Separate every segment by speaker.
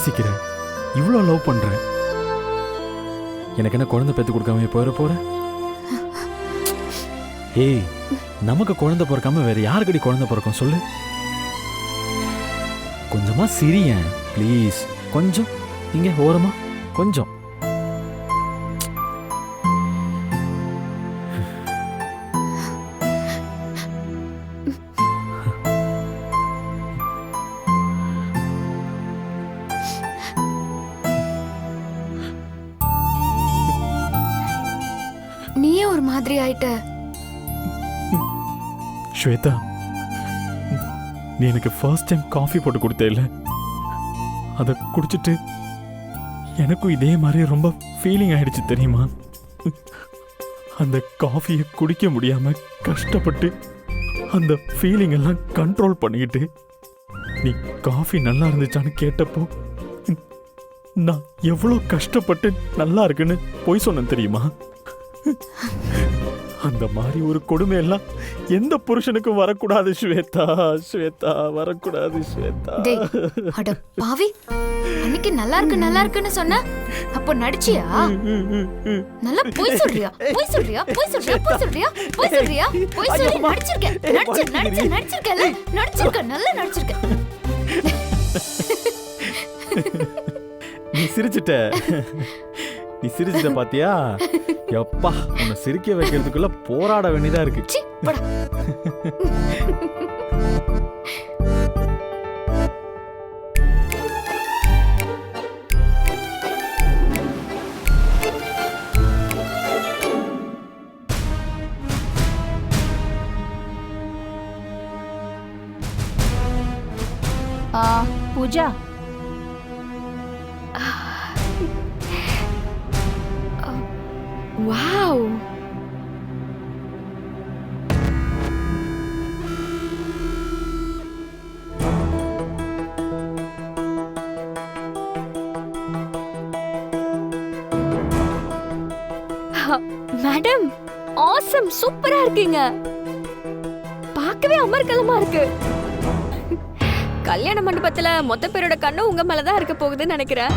Speaker 1: நேசிக்கிற இவ்வளோ லவ் பண்ற எனக்கு என்ன குழந்தை பெற்று கொடுக்காம போயிட போற? ஏய் நமக்கு குழந்தை பிறக்காம வேற யாருக்கடி குழந்தை பிறக்கும் சொல்லு. கொஞ்சமா சிரியேன் ப்ளீஸ் கொஞ்சம் இங்க ஓரமா கொஞ்சம்.
Speaker 2: மாதிரி ஆயிட்ட.
Speaker 1: ஸ்வேதா நீ எனக்கு ஃபர்ஸ்ட் டைம் காஃபி போட்டு கொடுத்தேல்ல? அதை குடிச்சிட்டு எனக்கும் இதே மாதிரி ரொம்ப ஃபீலிங் ஆயிடுச்சு தெரியுமா? அந்த காஃபியை குடிக்க முடியாம கஷ்டப்பட்டு அந்த ஃபீலிங் எல்லாம் கண்ட்ரோல் பண்ணிக்கிட்டு நீ காஃபி நல்லா இருந்துச்சான்னு கேட்டப்போ நான் எவ்வளோ கஷ்டப்பட்டு நல்லா இருக்குன்னு பொய் சொன்னேன் தெரியுமா? அந்த மாதிரி ஒரு கொடுமை எல்லாம் எந்த புருஷனுக்கும் வரக்கூடாது ஸ்வேதா. ஸ்வேதா வரக்கூடாது ஸ்வேதா.
Speaker 2: டேய் அட பாவி. அன்னைக்கு நல்லா இருக்கு நல்லா இருக்குன்னு சொன்ன? அப்போ நடிச்சியா? நல்லா பொய் சொல்றியா? பொய் சொல்றியா? பொய் சொல்றியா? பொய் சொல்றியா? பொய் சொல்றியா? பொய் சொல்லி. நடிச்சிருக்க நடிச்சு நடிச்சு. நடிச்சிருக்கல நடிச்சிருக்க நல்லா நடிச்சிருக்க
Speaker 1: நீ சிரிச்சிட்ட. நீ சிரிச்சிட்ட பாத்தியா? எப்பா உன்னை சிரிக்க வைக்கிறதுக்குள்ள போராட வேண்டியதா இருக்கு.
Speaker 3: பூஜா.
Speaker 2: வாவ்
Speaker 4: மேடம் ஆசம் சூப்பரா இருக்கீங்க. பார்க்கவே அமர்க்கலமா இருக்கு. கல்யாண மண்டபத்துல மொத்த பேரோட கண்ணும் உங்க மேலதான் இருக்க போகுதுன்னு நினைக்கிறேன்.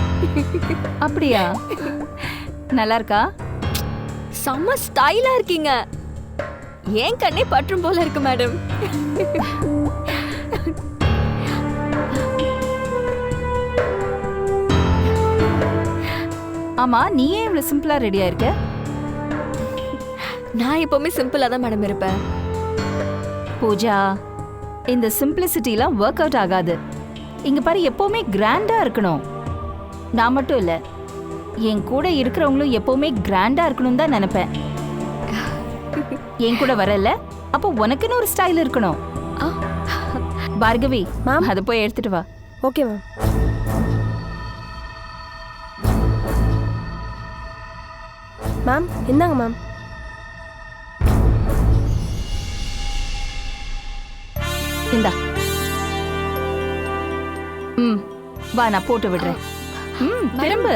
Speaker 3: அப்படியா? நல்லா இருக்கா?
Speaker 4: செம்ம ஸ்டைலா இருக்கீங்க. ஏன் கண்ணே பற்றும் போல இருக்கு மேடம்
Speaker 3: ஆமா நீ ஏன் இவ்வளவு சிம்பிளா ரெடியா இருக்க?
Speaker 4: நான் எப்பவுமே சிம்பிளா தான் மேடம் இருப்பேன்.
Speaker 3: பூஜா இந்த சிம்பிளிசிட்டிலாம் ஒர்க் அவுட் ஆகாது. இங்க பாரு எப்பவுமே கிராண்டா இருக்கணும். நான் மட்டும் இல்ல என் கூட இருக்கிறவங்களும் எப்பவுமே கிராண்டா இருக்கணும் தான் நினைப்பேன். என் கூட வரல அப்போ உனக்குன்னு ஒரு ஸ்டைல் இருக்கணும். பார்கவி
Speaker 5: மேம்.
Speaker 3: அதை போய் எடுத்துட்டு வா.
Speaker 5: ஓகே மேம் மேம் இந்தாங்க மேம்
Speaker 3: இந்தா. ம் வா நான் போட்டு விடுறேன். ம் திரும்ப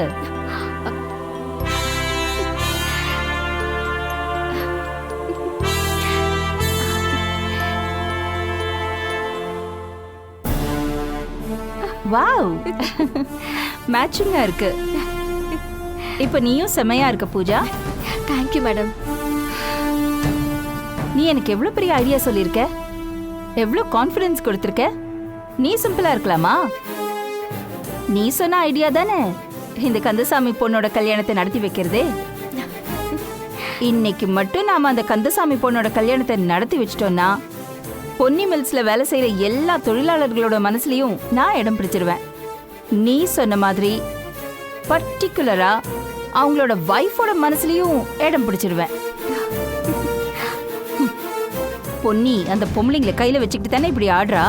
Speaker 3: வாவ். மேட்சிங்கா இருக்கு. இப்போ நீயும் செமையா இருக்க பூஜா.
Speaker 4: தேங்க்யூ மேடம்
Speaker 3: நீ எனக்கு எவ்வளவு பெரிய ஐடியா சொல்லியிருக்க எவ்வளவு கான்ஃபிடன்ஸ் கொடுத்துருக்க? நீ சிம்பிளா இருக்கலாமா? நீ சொன்ன ஐடியா தானே? இந்த கந்தசாமி பொண்ணோட கல்யாணத்தை நடத்தி வைக்கிறதே. இன்னைக்கு மட்டும் நாம அந்த கந்தசாமி பொண்ணோட கல்யாணத்தை நடத்தி வச்சிட்டோம்னா பொன்னி மில்ஸ்ல வேலை செய்யற எல்லா தொழிலாளர்களோட மனசுலயும் நான் இடம் பிடிச்சிருவேன். நீ சொன்ன மாதிரி பர்டிகுலரா அவங்களோட வைஃபோட மனசுலயும் இடம் பிடிச்சிருவேன். பொன்னி அந்த பொம்பளைங்களை கையில வச்சுக்கிட்டு தானே இப்படி ஆடுறா?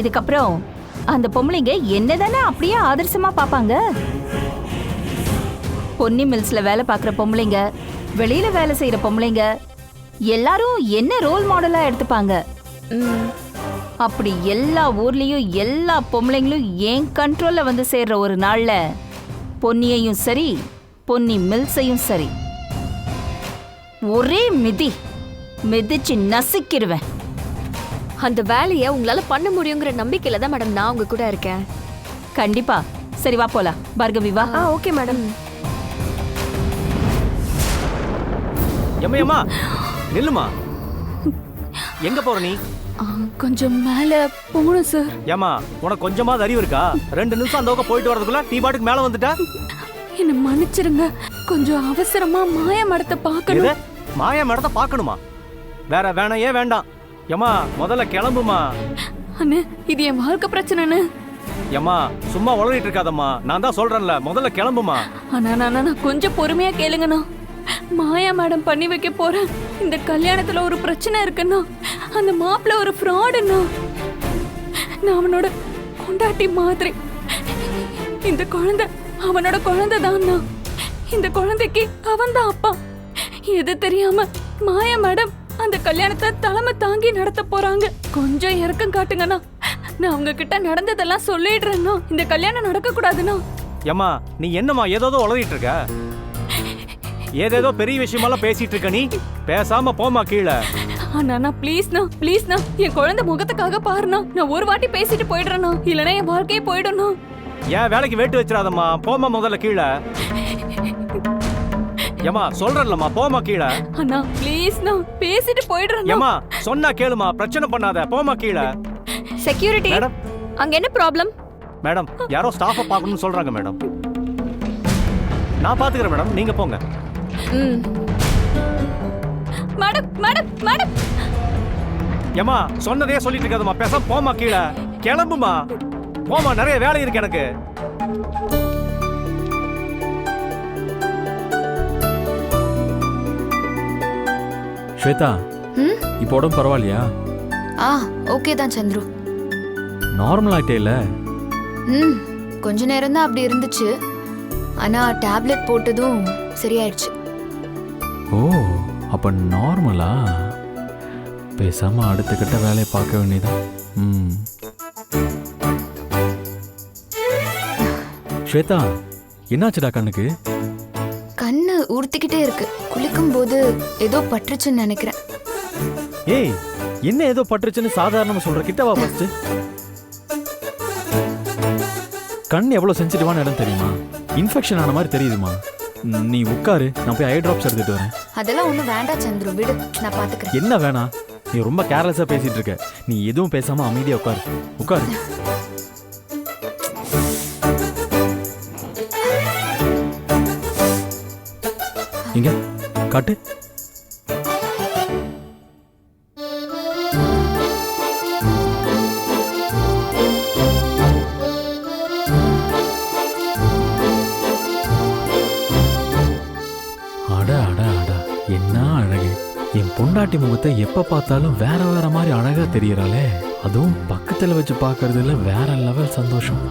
Speaker 3: இதுக்கப்புறம் அந்த பொம்பளைங்க என்னதானே அப்படியே ஆதர்சமா பாப்பாங்க பொன்னி மில்ஸ்ல வேலை பார்க்குற பொம்பளைங்க வெளியில வேலை செய்யற பொம்பளைங்க எல்லாரும் என்ன ரோல் மாடலா எடுத்துப்பாங்க?
Speaker 4: ம்,
Speaker 3: அப்படி எல்லா ஊர்லயும் எல்லா பொம்பளைங்களும் என் கண்ட்ரோல்ல வந்து சேர்ற ஒரு நாள்ல பொன்னியையும் சரி பொன்னி மில்ஸையும் சரி ஒரே மிதி மிதிச்சு நசுக்கிடுவேன்
Speaker 4: அந்த வேலையை உங்களால பண்ண முடியுங்கிற நம்பிக்கையில தான் மேடம் நான் உங்க கூட இருக்கேன்.
Speaker 3: கண்டிப்பா. சரி வா போலாம். பார்கவி வா.
Speaker 5: ஆ ஓகே மேடம்
Speaker 6: எம்மா எம்மா நில்லுமா? எங்க போற நீ?
Speaker 4: கொஞ்சம் மேல போகணும் சார்
Speaker 6: ஏமா உனக்கு கொஞ்சமாவது அறிவு இருக்கா? ரெண்டு நிமிஷம் அந்த பக்கம் போயிட்டு வரதுக்குள்ள நீ பாட்டுக்கு மேல வந்துட்ட?
Speaker 4: என்ன மன்னிச்சிருங்க. கொஞ்சம் அவசரமா மாய மடத்தை பார்க்கணும்.
Speaker 6: மாயா மேடத்தை பார்க்கணுமா? வேற வேணாம் ஏன் வேண்டாம். ஏமா முதல்ல கிளம்புமா?
Speaker 4: அண்ணே இது என் வாழ்க்கை பிரச்சனைன்னு
Speaker 6: ஏமா சும்மா உளறிட்டு இருக்காதம்மா. நான் தான் சொல்றேன்ல முதல்ல கிளம்புமா?
Speaker 4: அண்ணா அண்ணா கொஞ்சம் பொறுமையா கேளுங்கண்ணா. மாயா மேடம் பண்ணி வைக்க போறேன் இந்த கல்யாணத்துல ஒரு பிரச்சனை இருக்குண்ணா அந்த மாப்பிள்ள ஒரு ஃப்ராடுண்ணா நான் அவனோட கொண்டாட்டி மாதிரி. இந்த குழந்தை அவனோட குழந்தை தான்ண்ணா இந்த குழந்தைக்கு அவன் தான் அப்பா. எது தெரியாம மாயா மேடம் அந்த கல்யாணத்தை தலைமை தாங்கி நடத்த போறாங்க. கொஞ்சம் இறக்கம் காட்டுங்கண்ணா நான் அவங்க கிட்ட நடந்ததெல்லாம் சொல்லிடுறேன்னா இந்த கல்யாணம் நடக்க கூடாதுண்ணா
Speaker 6: ஏமா நீ என்னம்மா ஏதோ உளறிட்டு இருக்க? ஏதேதோ பெரிய விஷயமெல்லாம் பேசிட்டு இருக்க நீ. பேசாம போமா கீழே.
Speaker 4: அண்ணா ப்ளீஸ்ண்ணா ப்ளீஸ்ண்ணா என் குழந்தை முகத்துக்காக பாருண்ணா. நான் ஒரு வாட்டி பேசிட்டு போயிடுறேண்ணா. இல்லைன்னா என் வாழ்க்கையே போயிடும்ண்ணா.
Speaker 6: ஏன் வேலைக்கு வேட்டு வச்சிடாதம்மா. போமா முதல்ல கீழே. ஏமா சொல்றேன்லம்மா போமா கீழே.
Speaker 4: அண்ணா ப்ளீஸ்ண்ணா பேசிட்டு போயிடுறேண்ணா.
Speaker 6: ஏமா சொன்னா கேளுமா பிரச்சனை பண்ணாத போமா கீழே.
Speaker 4: Security
Speaker 6: madam.
Speaker 4: அங்க என்ன ப்ராப்ளம்
Speaker 6: மேடம் யாரோ ஸ்டாஃபை பார்க்கணும்னு சொல்றாங்க மேடம். நான் பாத்துக்கிறேன் மேடம். நீங்க போங்க.
Speaker 4: மேடம் மேடம் மேடம்
Speaker 6: ஏமா சொன்னதே சொல்லிட்டு இருக்காதம்மா. பேசாம போமா கீழே. கிளம்புமா போமா நிறைய வேலை இருக்கு எனக்கு.
Speaker 1: ஸ்வேதா
Speaker 2: ம்?
Speaker 1: இப்போ உடம்பு பரவாயில்லையா?
Speaker 2: ஆ ஓகே தான் சந்துரு.
Speaker 1: நார்மல் ஆயிட்டேல
Speaker 2: ம் கொஞ்ச நேரம் தான் அப்படி இருந்துச்சு. ஆனா டேப்லெட் போட்டதும் சரியாயிடுச்சு.
Speaker 1: ஓ அப்ப நார்மலா பேசாம அடுத்த கட்ட வேலையை பார்க்க வேண்டியதான் ம். ஸ்வேதா என்னாச்சுடா கண்ணுக்கு?
Speaker 2: கண்ணு ஊர்த்திக்கிட்டே இருக்கு. குளிக்கும் போது ஏதோ பட்டுருச்சுன்னு நினைக்கிறேன்.
Speaker 1: ஏய் என்ன ஏதோ பட்டுருச்சுன்னு சாதாரணமா சொல்ற? கிட்டவா ஃபர்ஸ்ட் கண் எவ்வளவு சென்சிட்டிவான இடம் தெரியுமா? இன்ஃபெக்ஷன் ஆன மாதிரி தெரியுதுமா? நீ உட்காரு நான் போய் ஐ ட்ராப்ஸ் எடுத்துட்டு வரேன்.
Speaker 2: அதெல்லாம் ஒன்றும் வேண்டாம் சந்துரு விடு நான் பாத்துக்கிறேன்.
Speaker 1: என்ன வேணாம் நீ ரொம்ப கேர்லெஸ்ஸா பேசிட்டு இருக்க. நீ எதுவும் பேசாம அமைதியா உட்காரு. உட்காரு. இங்க காட்டு. பொண்டாட்டி முகத்தை எப்ப பார்த்தாலும் வேற வேற மாதிரி அழகா தெரியறாளே. அதுவும் பக்கத்துல வச்சு பார்க்கறதுல வேற லெவல் சந்தோஷம்.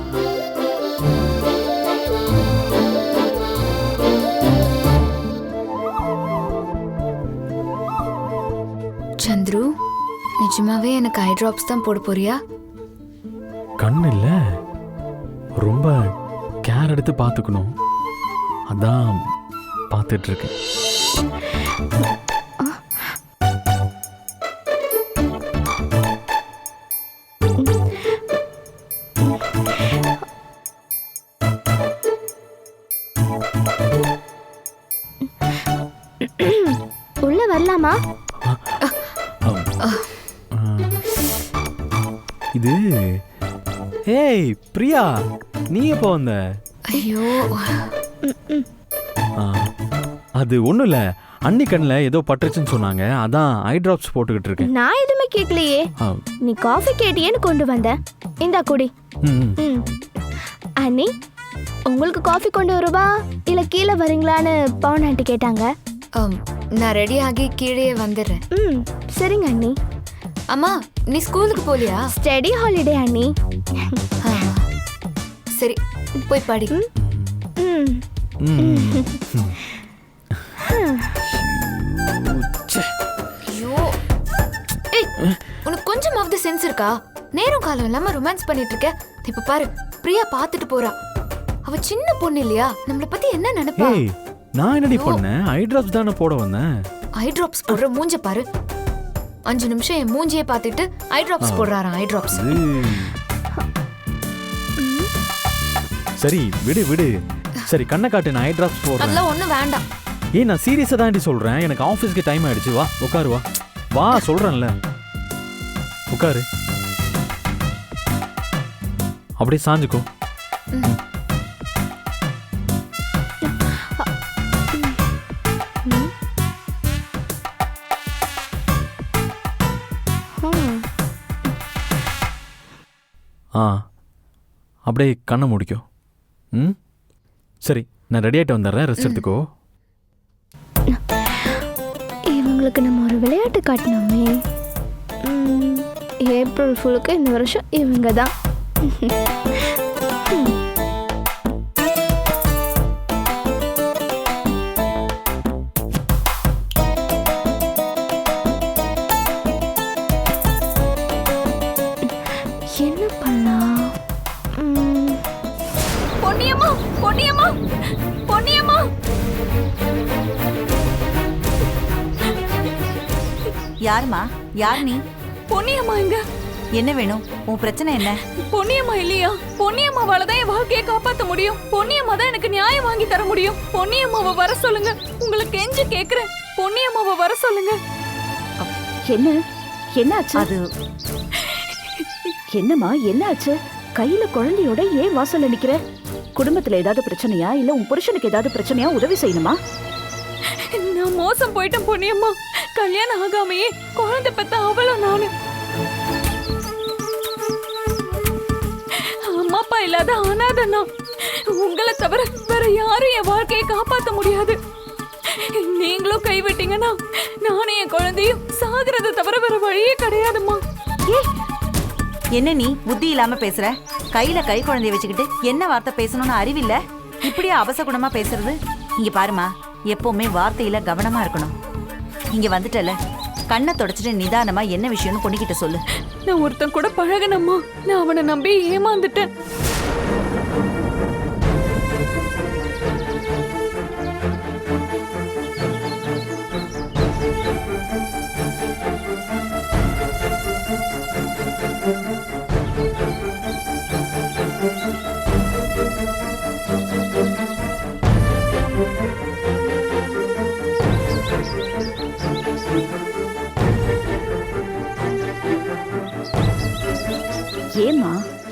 Speaker 2: சந்துரு நிஜமாவே எனக்கு ஐ ட்ராப்ஸ் தான் போட போறியா?
Speaker 1: கண் இல்ல. ரொம்ப கேர் எடுத்து பார்த்துக்கணும். அதான் பார்த்துட்டு இருக்கேன். எப்போ வந்த
Speaker 2: ஐயோ.
Speaker 1: ஆ, அது ஒன்றும் இல்லை அன்னி கண்ணில் ஏதோ பட்டுருச்சுன்னு சொன்னாங்க. அதான் ஐ ட்ராப்ஸ் போட்டுக்கிட்டு இருக்கேன்.
Speaker 5: நான் எதுவுமே கேட்கலையே.
Speaker 1: ஆ,
Speaker 5: நீ காஃபி கேட்டியேன்னு கொண்டு வந்தேன் இந்தா குடி.
Speaker 1: ம்,
Speaker 5: அண்ணி உங்களுக்கு காஃபி கொண்டு வருவா இல்ல கீழே வரீங்களான்னு பவுன் ஆண்டி கேட்டாங்க.
Speaker 2: ஆம், நான் ரெடி ஆகி கீழே வந்துடுறேன்.
Speaker 5: ம் சரிங்க அண்ணி
Speaker 2: அம்மா நீ ஸ்கூலுக்கு போலியா?
Speaker 5: ஸ்டடி ஹாலிடே அண்ணி
Speaker 2: ஆ. சரி போய் படி.
Speaker 5: ம்.
Speaker 1: ம், ம். ச்சே.
Speaker 2: ஐயோ. ஏய் உனக்கு கொஞ்சமாவது சென்ஸ் இருக்கா? நேரம் காலம் இல்லாம ரொமான்ஸ் பண்ணிட்டு இருக்க. இப்ப பாரு பிரியா பாத்துட்டு போறா. அவ சின்ன பொண்ணு இல்லையா? நம்மள பத்தி என்ன நினைப்பா?
Speaker 1: ஏய் நான் என்னடி பண்ணேன் ஐ ட்ராப்ஸ் தானே போட வந்தேன்
Speaker 2: ஐ டிராப்ஸ் போடுற மூஞ்ச பாரு. அஞ்சு நிமிஷம் என் மூஞ்சியே பார்த்துட்டு ஐ டிராப்ஸ் போடுறாராம் ஐ டிராப்ஸ்
Speaker 1: சரி விடு விடு. சரி கண்ணை காட்டு நான் ஐ டிராப்ஸ் போடுறேன்.
Speaker 2: அதெல்லாம் ஒண்ணும் வேண்டாம்.
Speaker 1: ஏய் நான் சீரியஸா தாண்டி சொல்றேன். எனக்கு ஆஃபீஸ்க்கு டைம் ஆயிடுச்சு. வா உட்காரு வா. வா சொல்றேன்ல. உட்காரு அப்படியே சாஞ்சுக்கோ. ஆ அப்படியே கண்ணை முடிக்கோ. ம்? சரி நான் ரெடி ஆகிட்டு வந்துடுறேன். ரெஸ்ட் எடுத்துக்கோ.
Speaker 5: இவங்களுக்கு நம்ம ஒரு விளையாட்டு காட்டினோமே ஏப்ரல் ஃபுல்லுக்கு இந்த வருஷம் இவங்க தான்.
Speaker 7: யாரும்மா யார் நீ?
Speaker 4: பொன்னியம்மா எங்க?
Speaker 7: என்ன வேணும்? உன் பிரச்சனை என்ன?
Speaker 4: பொன்னியம்மா இல்லையா? பொன்னியம்மாவால தான் என் வாழ்க்கையை காப்பாத்த முடியும். பொன்னியம்மா தான் எனக்கு நியாயம் வாங்கி தர முடியும். பொன்னியம்மாவை வர சொல்லுங்க. உங்களுக்கு கெஞ்சி கேக்குறேன். பொன்னியம்மாவை வர சொல்லுங்க.
Speaker 8: என்ன? என்னாச்சு?
Speaker 7: அது
Speaker 8: என்னம்மா என்னாச்சு? கையில குழந்தையோட ஏன் வாசல்ல நிக்கிற? குடும்பத்துல ஏதாவது பிரச்சனையா? இல்ல உன் புருஷனுக்கு ஏதாவது பிரச்சனையா? உதவி செய்யணுமா?
Speaker 4: நான் மோசம் போயிட்டேன் பொன்னியம்மா. கல்யாணம் ஆகாமையே குழந்தை பெத்த அவளும் நானு. அம்மா அப்பா இல்லாத அனாதை உங்களை தவிர வேற யாரும் என் வாழ்க்கையை காப்பாற்ற முடியாது. நீங்களும் கைவிட்டீங்கன்னா நானும் என் குழந்தையும் சாகிறத தவிர வேற வழியே கிடையாதும்மா.
Speaker 7: என்ன நீ புத்தி இல்லாம பேசுற? கையில கை குழந்தைய வச்சுக்கிட்டு என்ன வார்த்தை பேசணும்னு அறிவில்ல? இப்படியே அவசகுணமா பேசுறது? இங்க பாருமா எப்பவுமே வார்த்தையில கவனமா இருக்கணும். இங்க வந்துட்டல. கண்ணை தொடச்சிட்டு நிதானமா என்ன விஷயம்னு பொண்ணுகிட்ட சொல்லு.
Speaker 4: நான் ஒருத்தன் கூட பழகனம்மா. நான் அவனை நம்பி ஏமாந்துட்டேன்.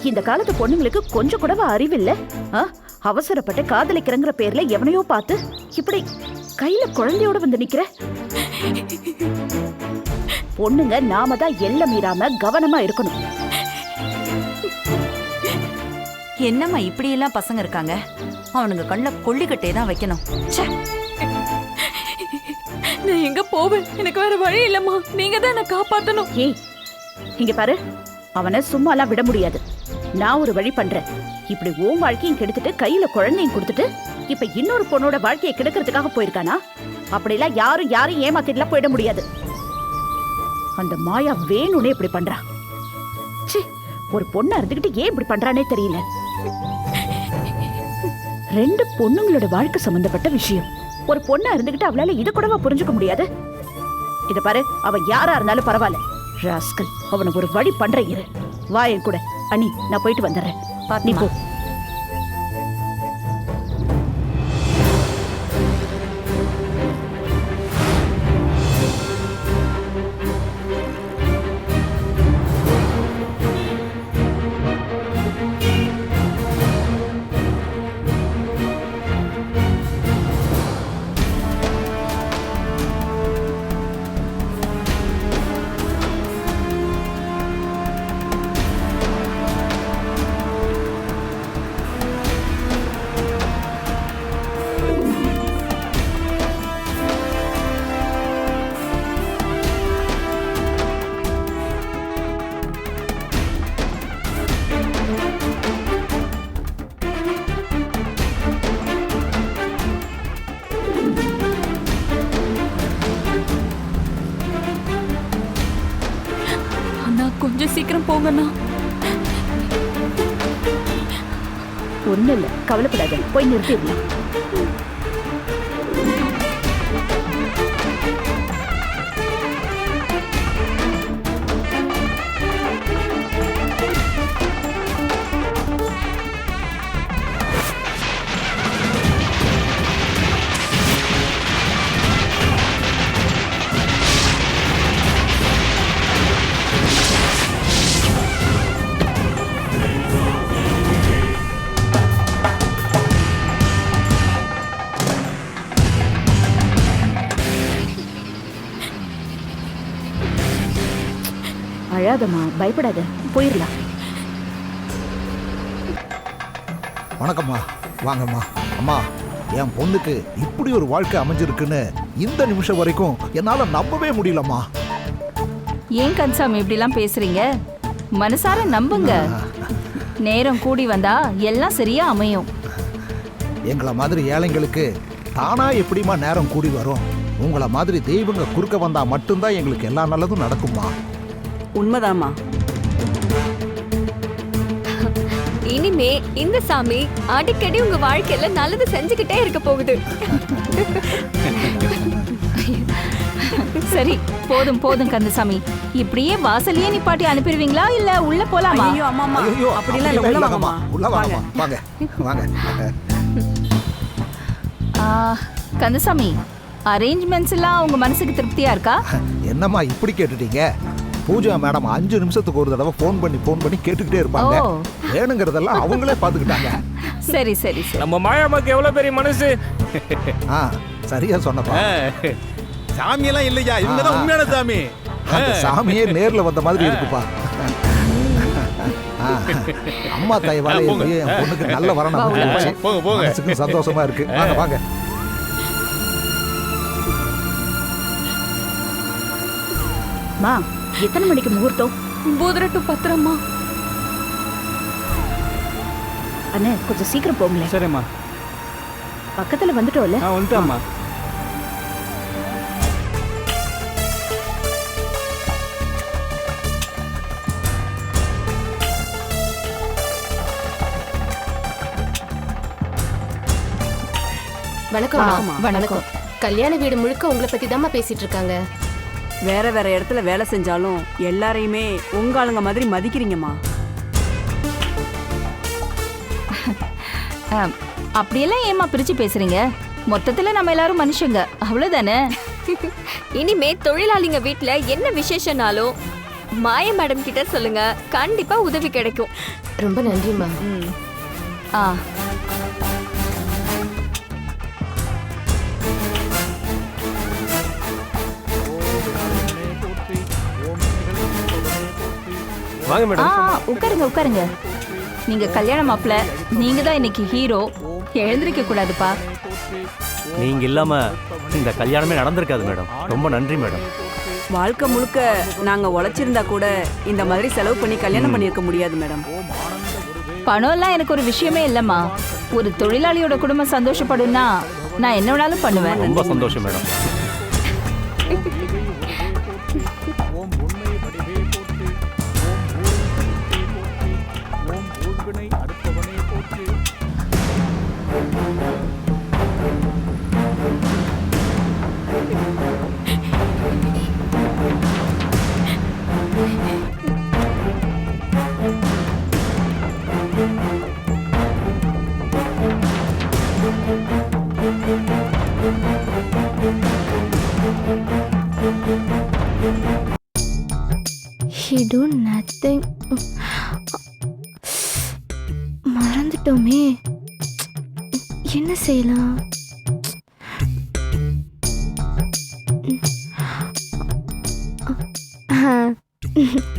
Speaker 8: இந்த காலத்து பொண்ணுங்களுக்கு கொஞ்சம் கூடவா அறிவில்ல? அவசரப்பட்டு காதலிக்கிறங்கிற பேர்ல எவனையோ பார்த்து இப்படி கையில குழந்தையோட வந்து நிக்கிற? பொண்ணுங்க நாம தான் எல்லை மீறாம கவனமா இருக்கணும்.
Speaker 7: என்னம்மா இப்படி எல்லாம் பசங்க இருக்காங்க? அவனுங்க கண்ணுல கொள்ளிக்கட்டே தான் வைக்கணும்.
Speaker 4: நான் எங்க போவேன்? எனக்கு வேற வழி இல்லம்மா. நீங்க தான் என்ன காப்பாத்தணும்.
Speaker 8: ஏய் இங்க பாரு. அவனை சும்மாலாம் விட முடியாது. நான் ஒரு வழி பண்றேன். இப்படி ஓம் வாழ்க்கையும் கெடுத்துட்டு கையில குழந்தையும் கொடுத்துட்டு இப்ப இன்னொரு பொண்ணோட வாழ்க்கையை கெடுக்கிறதுக்காக போயிருக்கானா? அப்படிலாம் யாரும் யாரும் ஏமாத்திட்டுலாம் போயிட முடியாது. அந்த மாயா வேணும்னே இப்படி பண்றா. ச்சீ ஒரு பொண்ணா இருந்துகிட்டு ஏன் இப்படி பண்றானே தெரியல. ரெண்டு பொண்ணுங்களோட வாழ்க்கை சம்பந்தப்பட்ட விஷயம். ஒரு பொண்ணா இருந்துகிட்டு அவளால இதை கூடவா புரிஞ்சுக்க முடியாது? இத பாரு அவ யாரா இருந்தாலும் பரவாயில்ல. ராஸ்கல். அவனுக்கு ஒரு வழி பண்றீங்க இரு. வா என் கூட. அனி நான் போயிட்டு வந்துடுறேன். நீ போ. ஒன்றும் இல்லை. கவலைப்படாத. போய் நிறுத்திடலாம். அழாதம்மா பயப்படாத. போயிடலாம்.
Speaker 9: வணக்கம்மா. வாங்கம்மா. அம்மா என் பொண்ணுக்கு இப்படி ஒரு வாழ்க்கை அமைஞ்சிருக்குன்னு இந்த நிமிஷம் வரைக்கும் என்னால நம்பவே முடியலம்மா.
Speaker 3: ஏன் கந்தசாமி இப்படிலாம் பேசுறீங்க? மனசார நம்புங்க. நேரம் கூடி வந்தா எல்லாம் சரியா அமையும்.
Speaker 9: எங்களை மாதிரி ஏழைங்களுக்கு தானா எப்படிம்மா நேரம் கூடி வரும்? உங்களை மாதிரி தெய்வங்க குறுக்க வந்தா மட்டும்தான் எங்களுக்கு எல்லா நல்லதும் நடக்குமா
Speaker 10: உண்மைதாம்மா.
Speaker 11: இனிமே இந்த சாமி அடிக்கடி உங்க வாழ்க்கையில நல்லது செஞ்சுக்கிட்டே இருக்க போகுது.
Speaker 3: சரி போதும் போதும் கந்தசாமி. இப்படியே வாசல்லயே நிப்பாட்டி அனுப்பிடுவீங்களா இல்ல உள்ள போலாமா?
Speaker 10: ஐயோ அம்மாம்மா.
Speaker 9: ஐயோ
Speaker 10: அப்படிலாம் இல்லை உள்ள வாங்கம்மா.
Speaker 9: உள்ள
Speaker 10: வாங்க
Speaker 9: வாங்க. வாங்க
Speaker 3: ஆ, கந்தசாமி அரேஞ்ச்மெண்ட்ஸ் எல்லாம் உங்க மனசுக்கு திருப்தியா இருக்கா?
Speaker 9: என்னம்மா இப்படி கேட்டுட்டீங்க? பூஜா மேடம் அஞ்சு நிமிஷத்துக்கு ஒரு தடவை ஃபோன் பண்ணி ஃபோன் பண்ணி கேட்டுக்கிட்டே இருப்பாங்க. வேணுங்கிறதெல்லாம் அவங்களே பார்த்துக்கிட்டாங்க.
Speaker 3: சரி சரி சரி.
Speaker 12: நம்ம மாயாமாக்கு எவ்வளவு பெரிய மனசு?
Speaker 9: ஆ சரியா சொன்னப்பா.
Speaker 13: சாமியெல்லாம் இல்லையா? இவங்க தான் உண்மையான சாமி.
Speaker 9: அந்த சாமியே நேர்ல வந்த மாதிரி இருக்குப்பா. அம்மா தாய் வாழை என் பொண்ணுக்கு நல்ல வரணும். சந்தோஷமா இருக்கு. வாங்க வாங்க.
Speaker 8: மா எத்தனை மணிக்கு முகூர்த்தம்?
Speaker 11: ஒன்பதரை டு பத்திரமா
Speaker 8: அண்ணே கொஞ்சம் சீக்கிரம் போங்களேன்.
Speaker 12: சரிம்மா.
Speaker 8: பக்கத்துல வந்துட்டோம்ல?
Speaker 12: நான் வந்துட்டேம்மா.
Speaker 14: வணக்கம்
Speaker 11: வணக்கம்.
Speaker 14: கல்யாண வீடு முழுக்க உங்களை பத்தி தாம்மா பேசிட்டு இருக்காங்க.
Speaker 10: வேற வேற இடத்துல வேலை செஞ்சாலும் எல்லாரையுமே உங்க ஆளுங்க மாதிரி மதிக்கிறீங்கம்மா.
Speaker 3: ஆ, அப்படியெல்லாம் ஏமா பிரிச்சு பேசுறீங்க? மொத்தத்துல நம்ம எல்லாரும் மனுஷங்க. அவ்வளவுதானே?
Speaker 11: இனிமே தொழிலாளிங்க வீட்ல என்ன விசேஷனாலும் மாய மேடம் கிட்ட சொல்லுங்க. கண்டிப்பா உதவி கிடைக்கும்.
Speaker 14: ரொம்ப நன்றிம்மா.
Speaker 3: ஆ.
Speaker 12: வாங்க மேடம்
Speaker 3: ஆ, உட்காருங்க உட்காருங்க. நீங்க கல்யாண மாப்பிள்ள நீங்க தான் இன்னைக்கு ஹீரோ எழுந்திருக்க கூடாதுப்பா.
Speaker 12: நீங்க இல்லாம இந்த கல்யாணமே நடந்திருக்காது மேடம் ரொம்ப நன்றி மேடம்
Speaker 10: வாழ்க்கை முழுக்க நாங்க உழைச்சிருந்தா கூட இந்த மாதிரி செலவு பண்ணி கல்யாணம் பண்ணியிருக்க முடியாது மேடம்
Speaker 3: பணம்லாம் எனக்கு ஒரு விஷயமே இல்லம்மா. ஒரு தொழிலாளியோட குடும்பம் சந்தோஷப்படும்னா நான் என்ன வேணாலும் பண்ணுவேன்.
Speaker 12: ரொம்ப சந்தோஷம் மேடம்
Speaker 5: ஹி டூ நத்திங் மறந்துட்டோமே என்ன செய்யலாம் Mm-hmm.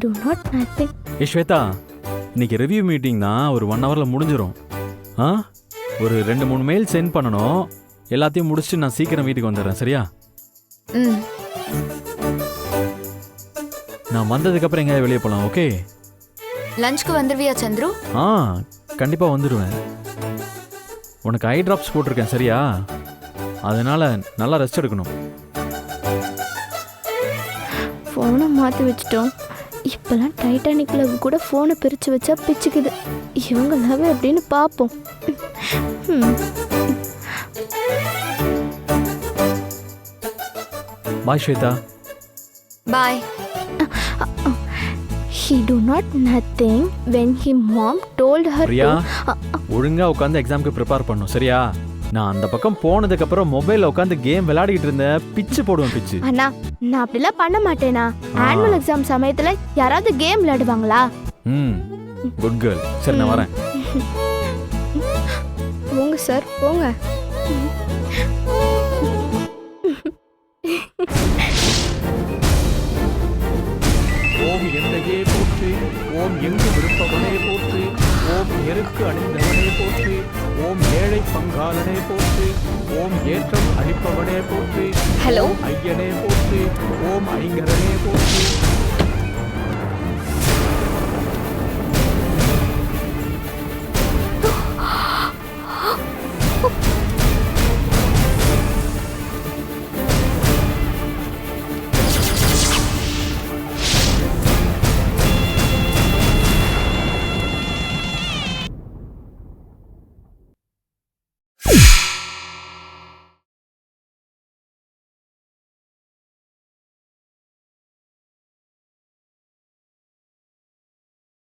Speaker 5: Do not nothing.
Speaker 1: ஏ ஸ்வேதா இன்னைக்கு ரிவ்யூ மீட்டிங் தான் ஒரு ஒன் ஹவரில் முடிஞ்சிடும் ஆ? ஒரு ரெண்டு மூணு மெயில் சென்ட் பண்ணணும். எல்லாத்தையும் முடிச்சுட்டு நான் சீக்கிரம் வீட்டுக்கு வந்துடுறேன் சரியா?
Speaker 2: ம்.
Speaker 1: நான் வந்ததுக்கப்புறம் எங்கேயாவது வெளியே போகலாம் ஓகே
Speaker 2: லஞ்சுக்கு வந்துருவியா சந்துரு?
Speaker 1: ஆ கண்டிப்பாக வந்துடுவேன் உனக்கு ஐ ட்ராப்ஸ் போட்டிருக்கேன் சரியா? அதனால நல்லா ரெஸ்ட் எடுக்கணும்.
Speaker 5: ஃபோனை மாற்றி வச்சிட்டோம். இப்போல்லாம் டைட்டானிக் லவ் கூட ஃபோனை பிரித்து வச்சா பிச்சுக்குது. இவங்க லவ் எப்படின்னு பார்ப்போம்.
Speaker 1: Bye Shweta.
Speaker 2: Bye
Speaker 5: He do not nothing when he mom told her
Speaker 1: Priya
Speaker 5: to
Speaker 1: ஒழுங்கா உட்காந்து எக்ஸாம்க்கு ப்ரிப்பேர் பண்ணும் சரியா? நான் அந்த பக்கம் போனதுக்கு அப்புறம் மொபைல்ல உட்காந்து கேம் விளையாடிட்டு இருந்தேன். பிச்சு போடுவேன் பிச்சு.
Speaker 5: அண்ணா நான் அப்படிலாம் பண்ண மாட்டேனா? ஆனுவல் எக்ஸாம் சமயத்துல யாராவது கேம் விளையாடுவாங்களா?
Speaker 1: ம் குட் கேர்ள் சரி நான் வரேன்.
Speaker 5: போங்க சார் போங்க.
Speaker 12: ஓம் எந்தையே போற்றி ஓம் எங்கு விருப்பவனே போற்றி. ஓம் எருக்கு அணிந்தவனே போற்றி ஓம் ஏழை பங்காளனே போற்றி ஓம் ஏற்றம் அளிப்பவனே போற்றி
Speaker 2: ஹலோ?
Speaker 12: ஐயனே போற்றி ஓம் ஐங்கரனே போற்றி.